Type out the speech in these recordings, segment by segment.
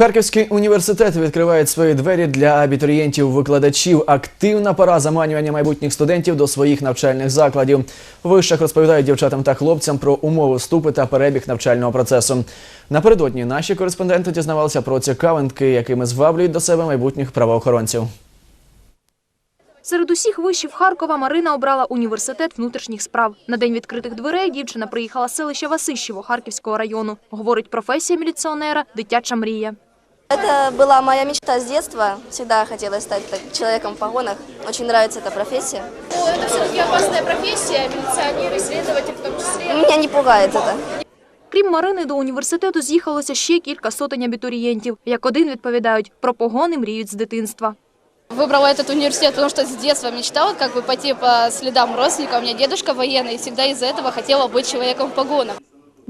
Харківський університет відкриває свої двері для абітурієнтів-викладачів. Активна пора заманювання майбутніх студентів до своїх навчальних закладів. Вишах розповідають дівчатам та хлопцям про умови вступу та перебіг навчального процесу. Напередодні наші кореспонденти дізнавалися про цікавинки, якими зваблюють до себе майбутніх правоохоронців. Серед усіх вишів Харкова Марина обрала університет внутрішніх справ. На день відкритих дверей дівчина приїхала з селища Васищево Харківського району. Говорить, професія міліціонера – дитяча мрія. Это была моя мечта с детства. Всегда хотела стать так, человеком в погонах. Очень нравится эта профессия. Ну, это все-таки опасная профессия, милиционер, исследователь в том числе. Меня не пугает это. Крім Марини, до університету з'їхалося ще кілька сотень абітурієнтів. Як один відповідають, про погони мріють з дитинства. Выбрала этот университет, потому что с детства мечтала как бы пойти по следам родственника. У меня дедушка военный, и всегда из-за этого хотела быть человеком в погонах.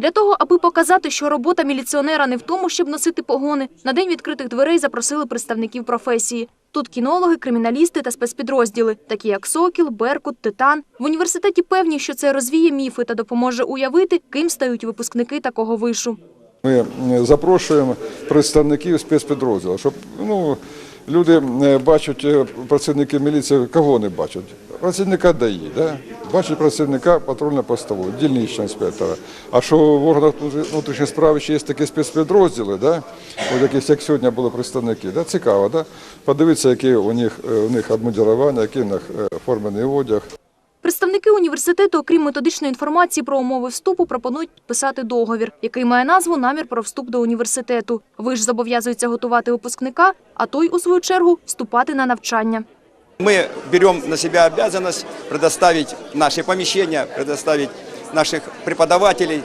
Для того, аби показати, що робота міліціонера не в тому, щоб носити погони, на день відкритих дверей запросили представників професії. Тут кінологи, криміналісти та спецпідрозділи, такі як Сокіл, Беркут, Титан. В університеті певні, що це розвіє міфи та допоможе уявити, ким стають випускники такого вишу. Ми запрошуємо представників спецпідрозділу, щоб ну, люди е, бачать е, працівники міліції, кого не бачать? Працівника ДАІ, да? Бачать працівника патрульно-постового, дільничного інспектора. А що в органах внутрішніх справ ще є такі спецпідрозділи, да? От якісь, як сьогодні були представники. Да? Цікаво, да? подивитися, які у них, е, у них обмундірування, який у них е, формений одяг. Представники університету, окрім методичної інформації про умови вступу, пропонують підписати договір, який має назву «Намір про вступ до університету». Ви ж зобов'язуються готувати випускника, а той, у свою чергу, вступати на навчання. Мы берем на себя обязанность предоставить наши помещения, предоставить наших преподавателей,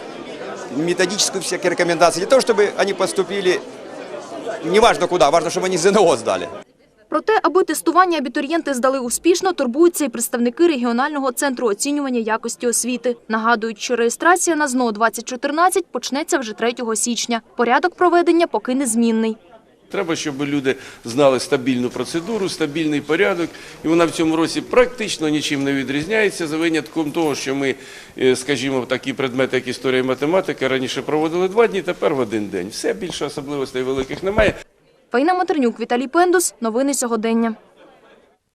методическую всякие рекомендации, для того, чтобы они поступили, неважно куда, важно, чтобы они ЗНО сдали. Проте, аби тестування абітурієнти здали успішно, турбуються і представники регіонального центру оцінювання якості освіти. Нагадують, що реєстрація на ЗНО 2014 почнеться вже 3 січня. Порядок проведення поки незмінний. Треба, щоб люди знали стабільну процедуру, стабільний порядок, і вона в цьому році практично нічим не відрізняється за винятком того, що ми, е, скажімо, такі предмети, як історія і математика, раніше проводили два дні, тепер в один день. Все більше особливостей великих немає. Фаїна Матернюк, Віталій Пендус. Новини сьогодення.